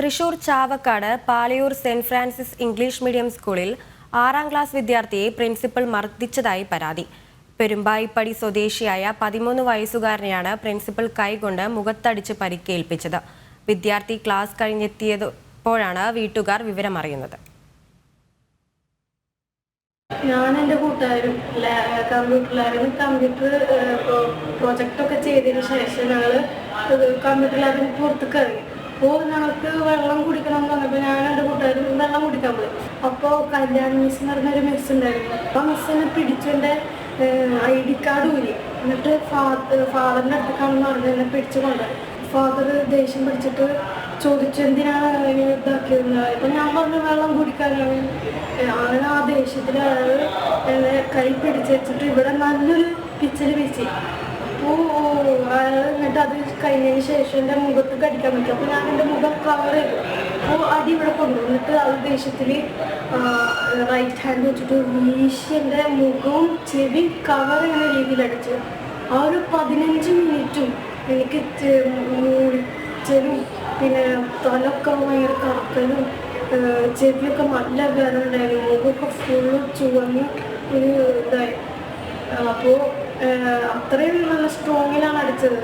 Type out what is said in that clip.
Thrissur Chavakkad Palayoor saint Francis English medium സ്കൂളിൽ ആറാം class വിദ്യാർത്ഥിയെ പ്രിൻസിപ്പൽ മർദ്ദിച്ചതായി പരാതി. പെരുമ്പായിപ്പടി സ്വദേശിയായ പതിമൂന്ന് വയസ്സുകാരനെയാണ് പ്രിൻസിപ്പൽ കൈകൊണ്ട് മുഖത്തടിച്ച് പരിക്കേൽപ്പിച്ചത്. വിദ്യാർത്ഥി ക്ലാസ് കഴിഞ്ഞെത്തിയപ്പോഴാണ് വീട്ടുകാർ വിവരമറിയുന്നത്. ഞാൻ എന്റെ കൂട്ടുകാരും കമ്പ്യൂട്ടർ കമ്പ്യൂട്ടർ പ്രോജക്റ്റ് ഒക്കെ ചെയ്തതിന് ശേഷം ഞങ്ങൾ കമ്പ്യൂട്ടർ ലാബിന് പുറത്തേക്ക് ഇറങ്ങി അപ്പോൾ ഞങ്ങൾക്ക് വെള്ളം കുടിക്കണം എന്ന് പറഞ്ഞപ്പോൾ ഞാൻ എന്റെ കൂട്ടുകാരും വെള്ളം കുടിക്കാൻ പോയി. അപ്പോൾ കല്യാൺ മിസ് എന്ന് പറഞ്ഞൊരു മിസ് ഉണ്ടായിരുന്നു. അപ്പോൾ മിസ്സിനെ പിടിച്ചെന്റെ ഐ ഡി കാർഡ് ഊരി. എന്നിട്ട് ഫാദർ ഫാദറിന്റെ അടുത്തേക്കാണെന്ന് പറഞ്ഞ് എന്നെ പിടിച്ചു കൊണ്ടുപോയി. ഫാദർ ദേഷ്യം പിടിച്ചിട്ട് ചോദിച്ചു എന്തിനാണ് ഇതാക്കിയത് ഇപ്പം ഞാൻ പറഞ്ഞു വെള്ളം കുടിക്കാനാണ്. അങ്ങനെ ആ ദേഷ്യത്തിൽ അയാൾ എന്നെ കൈ പിടിച്ച് വെച്ചിട്ട് ഇവിടെ നല്ലൊരു പിച്ചൽ വീശി അപ്പോൾ അയാൾ കഴിഞ്ഞതിന് ശേഷം എന്റെ മുഖത്ത് കടിക്കാൻ പറ്റും. അപ്പോൾ ഞാൻ എന്റെ മുഖം കവർ ചെയ്തു. അപ്പോൾ അടി ഇവിടെ കൊണ്ടു ആ അത് ദേഷ്യത്തിൽ റൈറ്റ് ഹാൻഡ് വെച്ചിട്ട് വീശി എന്റെ മുഖവും ചെവി കവർ ചെയ്യുന്ന രീതിയിൽ അടിച്ചു. ആ ഒരു പതിനഞ്ച് മിനിറ്റും എനിക്ക് ചെവി പിന്നെ തലൊക്കെ ഭയങ്കര കറക്കലും ചെവിയൊക്കെ നല്ല വേദന ഉണ്ടായിരുന്നു. മുഖമൊക്കെ ഫുള്ള് ചുവന്ന് ഒരു ഇതായി. അപ്പോൾ അത്രയും നല്ല സ്ട്രോങ്ങിലാണ് അടിച്ചത്.